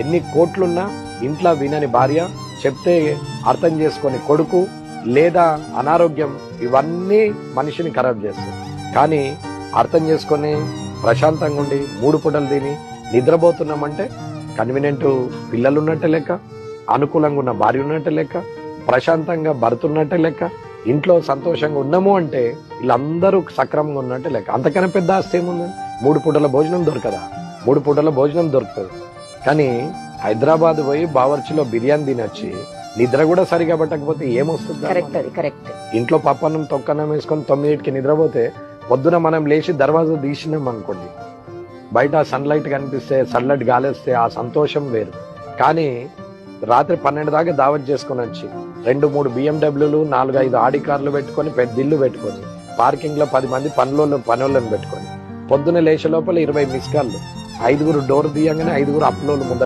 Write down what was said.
ఎన్ని కోట్లున్నా ఇంట్లో వినని భార్య చెప్తే అర్థం చేసుకొని కొడుకు లేదా అనారోగ్యం ఇవన్నీ మనిషిని ఖరాబ్ చేస్తాయి. కానీ అర్థం చేసుకొని ప్రశాంతంగా ఉండి మూడు పూటలు తిని నిద్రపోతున్నామంటే కన్వీనియంట్ పిల్లలు ఉన్నట్టే లెక్క అనుకూలంగా ఉన్న భార్య ఉన్నట్టే లెక్క ప్రశాంతంగా భర్తున్నట్టే లెక్క ఇంట్లో సంతోషంగా ఉన్నాము అంటే వీళ్ళందరూ సక్రమంగా ఉన్నట్టే లెక్క. అంతకన్నా పెద్ద ఆస్తి ఏముంది? మూడు పూటల భోజనం దొరకదా? మూడు పూటల భోజనం దొరుకుతుంది. కానీ హైదరాబాద్ పోయి బావర్చిలో బిర్యానీ తినొచ్చి నిద్ర కూడా సరిగా పట్టకపోతే ఏమొస్తుంది కరెక్ట్ అది కరెక్ట్. ఇంట్లో పప్పన్నం తొక్కన్నం వేసుకొని తొమ్మిదింటికి నిద్రపోతే పొద్దున మనం లేచి దర్వాజా తీసినాం అనుకోండి. బయట సన్లైట్ కనిపిస్తే సన్లైట్ గాలేస్తే ఆ సంతోషం వేరు. కానీ రాత్రి పన్నెండు దాకా దావత్ చేసుకొని వచ్చి రెండు మూడు బిఎండబ్ల్యూలు నాలుగు ఐదు ఆడి కార్లు పెట్టుకొని పెద్ద ఇల్లు పెట్టుకొని పార్కింగ్లో పది మంది పనులను పనులను పెట్టుకొని పొద్దున లేచే లోపల ఇరవై మిస్ కాళ్ళు ఐదుగురు డోర్ తీయంగానే ఐదుగురు అప్లోలు ముందర